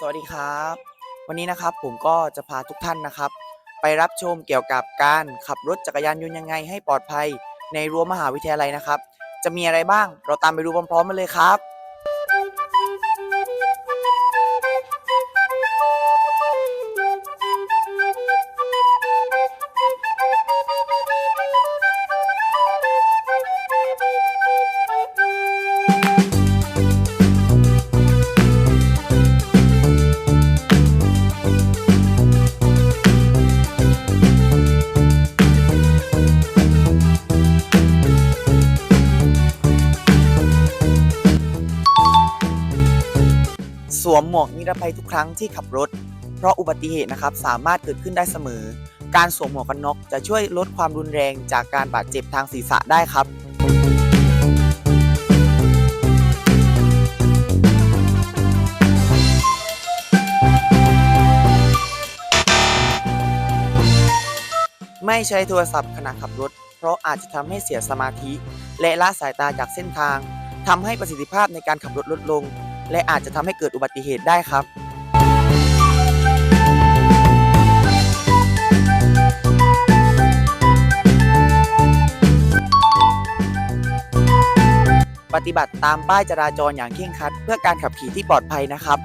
สวัสดีครับ วันนี้นะครับผมก็จะพาทุกท่านนะครับ ไปรับชมเกี่ยวกับการขับรถจักรยานยนต์ยังไงให้ปลอดภัย ในรั้วมหาวิทยาลัยนะครับ จะมีอะไรบ้างเราตามไปดูพร้อมๆกันเลยครับ สวมหมวกนิรภัยทุกครั้งที่ขับรถ เพราะอุบัติเหตุนะครับสามารถเกิดขึ้นได้เสมอ การสวมหมวกกันน็อกจะช่วยลดความรุนแรงจากการบาดเจ็บทางศีรษะได้ครับไม่ใช้โทรศัพท์ขณะขับรถ เพราะอาจจะทำให้เสียสมาธิ และละสายตาจากเส้นทางทำให้ประสิทธิภาพในการขับรถลดลง และอาจจะทำให้เกิดอุบัติเหตุได้ครับปฏิบัติตามป้ายจราจรอย่างเคร่งครัด เพื่อการขับขี่ที่ปลอดภัยนะครับ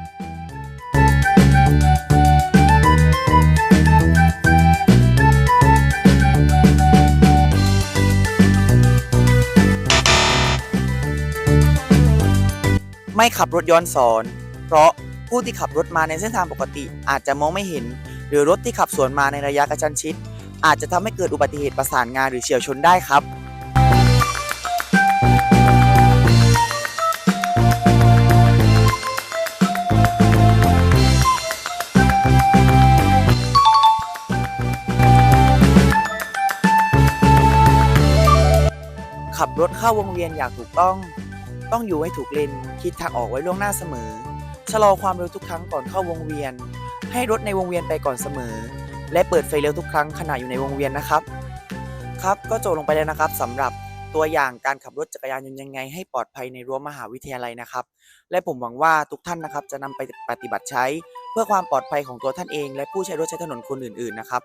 ไม่ขับรถย้อนสอน เพราะผู้ที่ขับรถมาในเส้นทางปกติ อาจจะมองไม่เห็น หรือรถที่ขับสวนมาในระยะกระชั้นชิด อาจจะทำให้เกิดอุบัติเหตุประสานงานหรือเฉียวชนได้ครับขับรถเข้าวงเวียนอย่างถูกต้อง ต้องอยู่ให้ถูกเลนคิดทางออกไว้ล่วงหน้าเสมอ ชะลอความเร็วทุกครั้งก่อนเข้าวงเวียน ให้รถในวงเวียนไปก่อนเสมอ และเปิดไฟเลี้ยวทุกครั้งขณะอยู่ในวงเวียนนะครับ ครับก็จบลงไปแล้วนะครับสำหรับตัวอย่างการขับรถจักรยานยนต์ยังไง ให้ปลอดภัยในรั้วมหาวิทยาลัยนะครับ และผมหวังว่าทุกท่านนะครับจะนำไปปฏิบัติใช้ เพื่อความปลอดภัยของตัวท่านเอง และผู้ใช้รถใช้ถนนคนอื่นๆนะครับ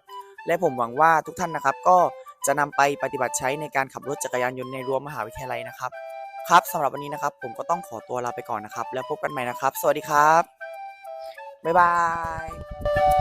และผมหวังว่าทุกท่านนะครับก็จะนำไปปฏิบัติใช้ในการขับรถจักรยานยนต์ในรั้วมหาวิทยาลัยนะครับ ครับสำหรับวันนี้นะครับ ผมก็ต้องขอตัวลาไปก่อนนะครับ แล้วพบกันใหม่นะครับ สวัสดีครับ บ๊ายบาย